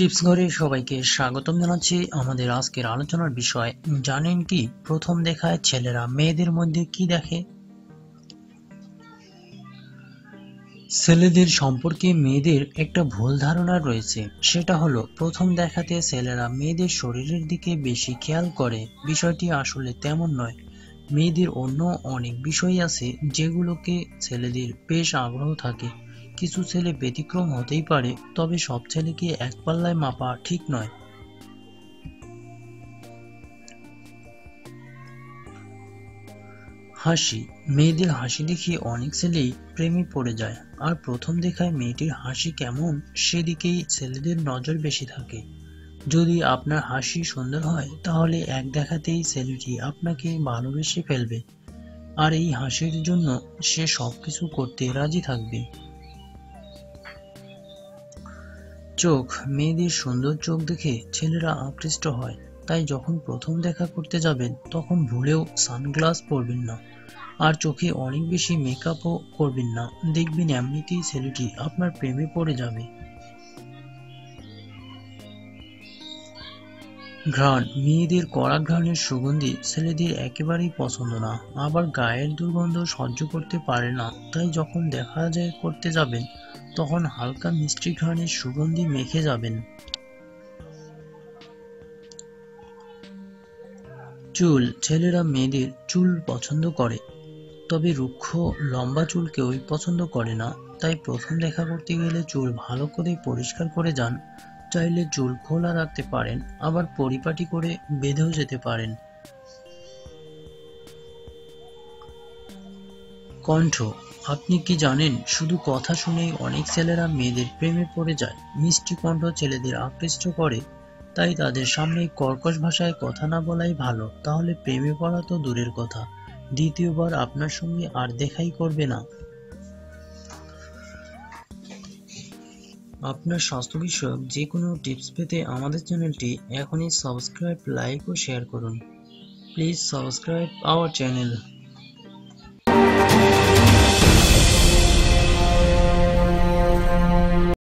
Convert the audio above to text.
Tips ঘরে সবাইকে স্বাগতম জানাচ্ছি। আমাদের আজকের আলোচনার বিষয়, জানেন কি? প্রথম দেখায় ছেলেরা মেয়েদের মধ্যে কি দেখে? ছেলেদের সম্পর্কে মেয়েদের একটা ভুল ধারণা রয়েছে। সেটা হলো, প্রথম দেখাতে ছেলেরা মেয়েদের শরীরের দিকে বেশি খেয়াল করে। বিষয়টি আসলে তেমন নয়। মেয়েদের অন্য অনেক বিষয় আছে যেগুলোকে ছেলেদের বেশ আগ্রহ থাকে। কিছু ছেলে ব্যতিক্রম হতেই পারে, তবে সব ছেলেকে এক পাল্লায় মাপা ঠিক নয়। হাসি। মেয়েদের হাসি দেখে অনেক ছেলেই প্রেমে পড়ে যায়, আর প্রথম দেখায় মেয়েটির হাসি কেমন সেদিকেই ছেলেদের নজর বেশি থাকে। যদি আপনার হাসি সুন্দর হয়, তাহলে এক দেখাতেই ছেলেটি আপনাকে ভালোবেসে ফেলবে, আর এই হাসির জন্য সে সবকিছু করতে রাজি থাকবে। চোখ, মেয়েদের সুন্দর চোখ দেখে ছেলেরা আকৃষ্ট হয়। তাই যখন প্রথম দেখা করতে যাবেন, তখন ভুলেও সানগ্লাস পরবেন না। আর চোখে অনেক বেশি মেকআপও করবেন না। দেখবেন এমনিতেই ছেলেটি আপনার প্রেমে পড়ে যাবে। ঘ্রাণ, মেয়েদের কড়া ঘ্রাণের সুগন্ধি ছেলেদের একেবারেই পছন্দ না। আবার গায়ের দুর্গন্ধ সহ্য করতে পারে না। তাই যখন দেখা যায় করতে যাবেন তখন হালকা মিষ্টি ঘ্রাণের সুগন্ধি মেখে যাবেন। চুল, ছেলেরা মেয়েদের চুল পছন্দ করে, তবে রুক্ষ, লম্বা চুল কেউই পছন্দ করে না, তাই প্রথম দেখা করতে গেলে চুল ভালো করে পরিষ্কার করে যান, চাইলে চুল খোলা রাখতে পারেন, আবার পরিপাটি করে বেঁধেও যেতে পারেন। কণ্ঠ আপনি কি জানেন, শুধু কথা শুনেই অনেক ছেলেরা মেয়েদের প্রেমে পড়ে যায়। মিষ্টি কণ্ঠ ছেলেদের আকৃষ্ট করে, তাই তাদের সামনে কর্কশ ভাষায় কথা না বলাই ভালো। তাহলে প্রেমে পড়া তো দূরের কথা। দ্বিতীয়বার আপনার সঙ্গে আর দেখাই করবে না। আপনার স্বাস্থ্য বিষয়ক যে কোনো টিপস পেতে আমাদের চ্যানেলটি এখনই সাবস্ক্রাইব, লাইক ও শেয়ার করুন। Please subscribe our channel.